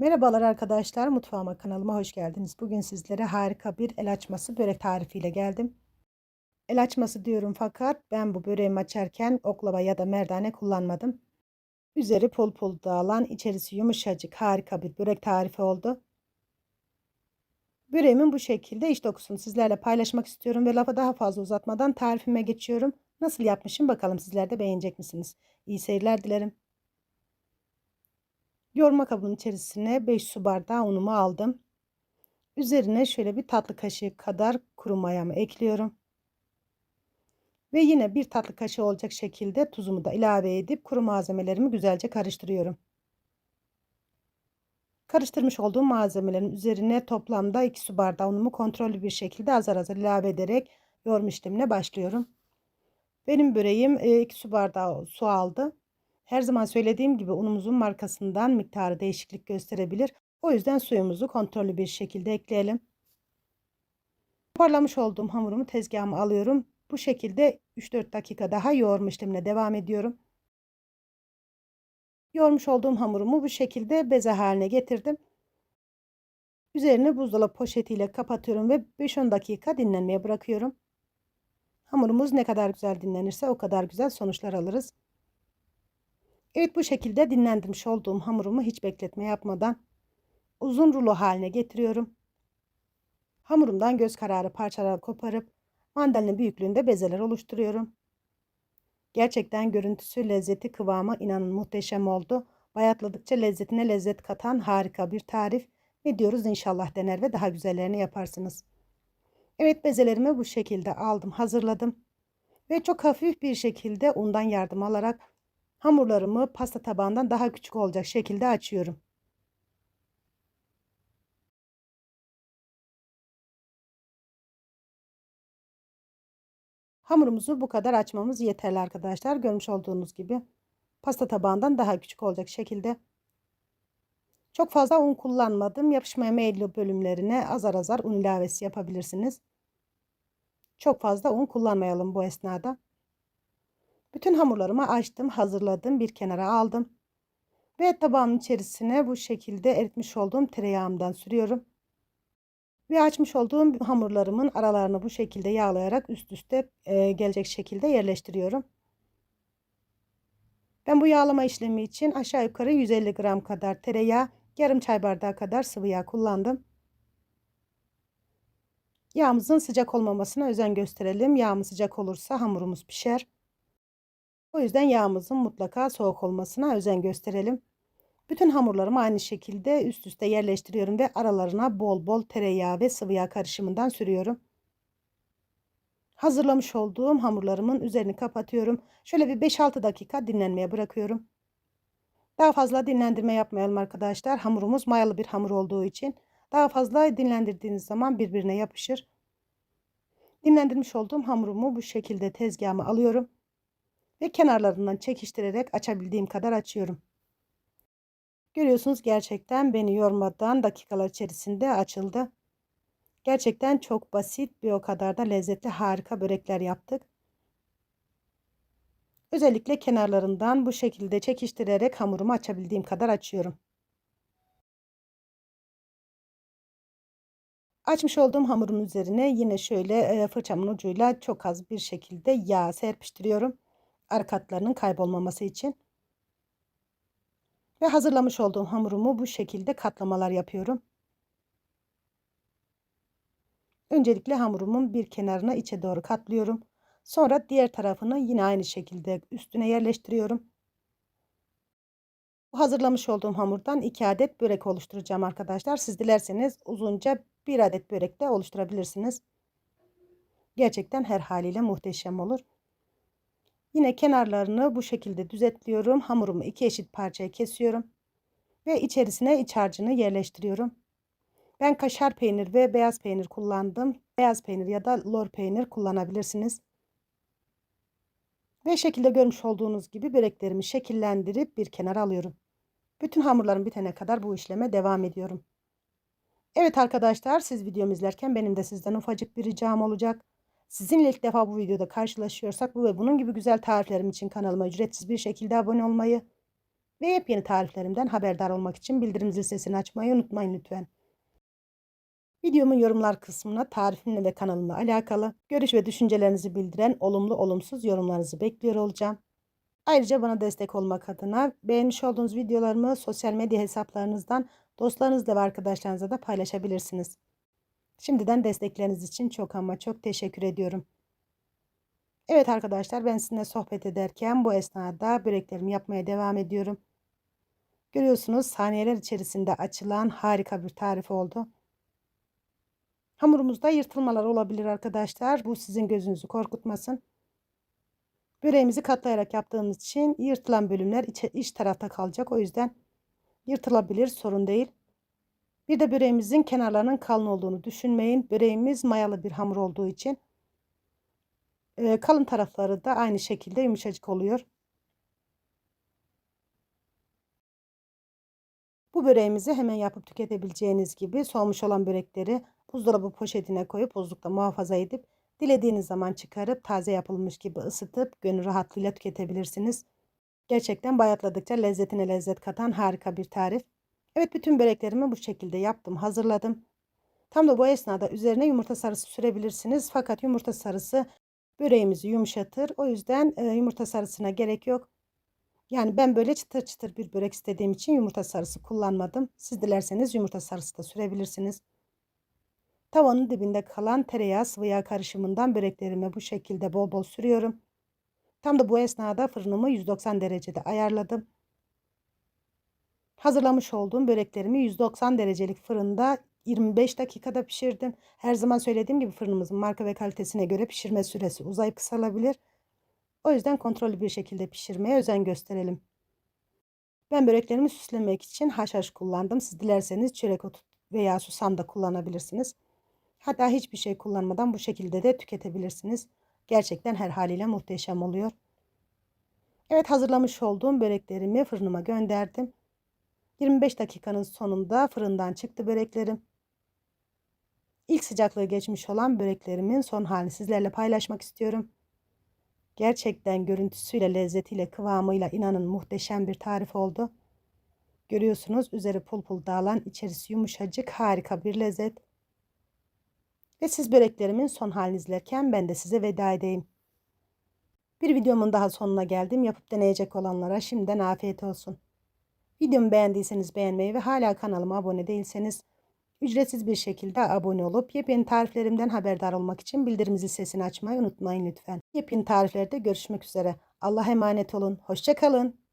Merhabalar arkadaşlar, mutfağıma kanalıma hoş geldiniz. Bugün sizlere harika bir el açması börek tarifiyle geldim. El açması diyorum fakat ben bu böreğimi açarken oklava ya da merdane kullanmadım. Üzeri pul pul dağılan, içerisi yumuşacık harika bir börek tarifi oldu. Böreğimin bu şekilde iç dokusunu sizlerle paylaşmak istiyorum ve lafa daha fazla uzatmadan tarifime geçiyorum. Nasıl yapmışım bakalım sizler de beğenecek misiniz? İyi seyirler dilerim. Yoğurma kabının içerisine 5 su bardağı unumu aldım. Üzerine şöyle bir tatlı kaşığı kadar kuru mayamı ekliyorum. Ve yine bir tatlı kaşığı olacak şekilde tuzumu da ilave edip kuru malzemelerimi güzelce karıştırıyorum. Karıştırmış olduğum malzemelerin üzerine toplamda 2 su bardağı unumu kontrollü bir şekilde azar azar ilave ederek yoğurma işlemine başlıyorum. Benim böreğim 2 su bardağı su aldı. Her zaman söylediğim gibi unumuzun markasından miktarı değişiklik gösterebilir. O yüzden suyumuzu kontrollü bir şekilde ekleyelim. Parlamış olduğum hamurumu tezgahıma alıyorum. Bu şekilde 3-4 dakika daha yoğurma işlemine devam ediyorum. Yoğurmuş olduğum hamurumu bu şekilde beze haline getirdim. Üzerine buzdolabı poşetiyle kapatıyorum ve 5-10 dakika dinlenmeye bırakıyorum. Hamurumuz ne kadar güzel dinlenirse o kadar güzel sonuçlar alırız. Evet bu şekilde dinlendirmiş olduğum hamurumu hiç bekletme yapmadan uzun rulo haline getiriyorum. Hamurumdan göz kararı parçalar koparıp mandalina büyüklüğünde bezeler oluşturuyorum. Gerçekten görüntüsü, lezzeti, kıvamı inanın muhteşem oldu. Bayatladıkça lezzetine lezzet katan harika bir tarif. Ne diyoruz inşallah dener ve daha güzellerini yaparsınız. Evet bezelerimi bu şekilde aldım, hazırladım. Ve çok hafif bir şekilde undan yardım alarak Hamurlarımı pasta tabağından daha küçük olacak şekilde açıyorum. Hamurumuzu bu kadar açmamız yeterli arkadaşlar. Görmüş olduğunuz gibi pasta tabağından daha küçük olacak şekilde. Çok fazla un kullanmadım. Yapışmaya meyilli bölümlerine azar azar un ilavesi yapabilirsiniz. Çok fazla un kullanmayalım bu esnada. Bütün hamurlarımı açtım, hazırladım, bir kenara aldım. Ve tabağımın içerisine bu şekilde eritmiş olduğum tereyağımdan sürüyorum. Ve açmış olduğum hamurlarımın aralarını bu şekilde yağlayarak üst üste e, gelecek şekilde yerleştiriyorum. Ben bu yağlama işlemi için aşağı yukarı 150 gram kadar tereyağı, yarım çay bardağı kadar sıvı yağ kullandım. Yağımızın sıcak olmamasına özen gösterelim. Yağımız sıcak olursa hamurumuz pişer. O yüzden yağımızın mutlaka soğuk olmasına özen gösterelim. Bütün hamurlarımı aynı şekilde üst üste yerleştiriyorum ve aralarına bol bol tereyağı ve sıvı yağ karışımından sürüyorum. Hazırlamış olduğum hamurlarımın üzerini kapatıyorum. Şöyle bir 5-6 dakika dinlenmeye bırakıyorum. Daha fazla dinlendirme yapmayalım arkadaşlar. Hamurumuz mayalı bir hamur olduğu için daha fazla dinlendirdiğiniz zaman birbirine yapışır. Dinlendirmiş olduğum hamurumu bu şekilde tezgahıma alıyorum ve kenarlarından çekiştirerek açabildiğim kadar açıyorum. Görüyorsunuz gerçekten beni yormadan dakikalar içerisinde açıldı. Gerçekten çok basit bir o kadar da lezzetli harika börekler yaptık. Özellikle kenarlarından bu şekilde çekiştirerek hamurumu açabildiğim kadar açıyorum. Açmış olduğum hamurun üzerine yine şöyle fırçamın ucuyla çok az bir şekilde yağ serpiştiriyorum ara katlarının kaybolmaması için. Ve hazırlamış olduğum hamurumu bu şekilde katlamalar yapıyorum. Öncelikle hamurumun bir kenarına içe doğru katlıyorum. Sonra diğer tarafını yine aynı şekilde üstüne yerleştiriyorum. Bu hazırlamış olduğum hamurdan 2 adet börek oluşturacağım arkadaşlar. Siz dilerseniz uzunca bir adet börek de oluşturabilirsiniz. Gerçekten her haliyle muhteşem olur. Yine kenarlarını bu şekilde düzetliyorum. Hamurumu iki eşit parçaya kesiyorum. Ve içerisine iç harcını yerleştiriyorum. Ben kaşar peynir ve beyaz peynir kullandım. Beyaz peynir ya da lor peynir kullanabilirsiniz. Ve şekilde görmüş olduğunuz gibi böreklerimi şekillendirip bir kenara alıyorum. Bütün hamurlarım bitene kadar bu işleme devam ediyorum. Evet arkadaşlar siz videomu izlerken benim de sizden ufacık bir ricam olacak. Sizinle ilk defa bu videoda karşılaşıyorsak bu ve bunun gibi güzel tariflerim için kanalıma ücretsiz bir şekilde abone olmayı, Ve yepyeni tariflerimden haberdar olmak için bildirim zil sesini açmayı unutmayın lütfen. Videomun yorumlar kısmına tarifimle ve kanalımla alakalı görüş ve düşüncelerinizi bildiren olumlu olumsuz yorumlarınızı bekliyor olacağım. Ayrıca bana destek olmak adına beğenmiş olduğunuz videolarımı sosyal medya hesaplarınızdan dostlarınızla ve arkadaşlarınızla da paylaşabilirsiniz. Şimdiden destekleriniz için çok ama çok teşekkür ediyorum. Evet arkadaşlar ben sizinle sohbet ederken bu esnada böreklerimi yapmaya devam ediyorum. Görüyorsunuz saniyeler içerisinde açılan harika bir tarif oldu. Hamurumuzda yırtılmalar olabilir arkadaşlar. Bu sizin gözünüzü korkutmasın. Böreğimizi katlayarak yaptığımız için yırtılan bölümler iç, iç tarafta kalacak. O yüzden yırtılabilir sorun değil. Bir de böreğimizin kenarlarının kalın olduğunu düşünmeyin. Böreğimiz mayalı bir hamur olduğu için e, kalın tarafları da aynı şekilde yumuşacık oluyor. Bu böreğimizi hemen yapıp tüketebileceğiniz gibi soğumuş olan börekleri buzdolabı poşetine koyup buzlukta muhafaza edip dilediğiniz zaman çıkarıp taze yapılmış gibi ısıtıp gönül rahatlığıyla tüketebilirsiniz. Gerçekten bayatladıkça lezzetine lezzet katan harika bir tarif. Evet bütün böreklerimi bu şekilde yaptım, hazırladım. Tam da bu esnada üzerine yumurta sarısı sürebilirsiniz. Fakat yumurta sarısı böreğimizi yumuşatır. O yüzden e, yumurta sarısına gerek yok. Yani ben böyle çıtır çıtır bir börek istediğim için yumurta sarısı kullanmadım. Siz dilerseniz yumurta sarısı da sürebilirsiniz. Tavanın dibinde kalan tereyağı sıvı yağ karışımından böreklerime bu şekilde bol bol sürüyorum. Tam da bu esnada fırınımı 190 derecede ayarladım. Hazırlamış olduğum böreklerimi 190 derecelik fırında 25 dakikada pişirdim. Her zaman söylediğim gibi fırınımızın marka ve kalitesine göre pişirme süresi uzayıp kısalabilir. O yüzden kontrollü bir şekilde pişirmeye özen gösterelim. Ben böreklerimi süslemek için haşhaş kullandım. Siz dilerseniz çörek otu veya susam da kullanabilirsiniz. Hatta hiçbir şey kullanmadan bu şekilde de tüketebilirsiniz. Gerçekten her haliyle muhteşem oluyor. Evet hazırlamış olduğum böreklerimi fırınıma gönderdim. 25 dakikanın sonunda fırından çıktı böreklerim. İlk sıcaklığı geçmiş olan böreklerimin son halini sizlerle paylaşmak istiyorum. Gerçekten görüntüsüyle, lezzetiyle, kıvamıyla inanın muhteşem bir tarif oldu. Görüyorsunuz üzeri pul pul dağılan, içerisi yumuşacık, harika bir lezzet. Ve siz böreklerimin son halini izlerken ben de size veda edeyim. Bir videomun daha sonuna geldim. Yapıp deneyecek olanlara şimdiden afiyet olsun. Videomu beğendiyseniz beğenmeyi ve hala kanalıma abone değilseniz ücretsiz bir şekilde abone olup yepyeni tariflerimden haberdar olmak için bildirim zil sesini açmayı unutmayın lütfen. Yepyeni tariflerde görüşmek üzere. Allah'a emanet olun. Hoşçakalın.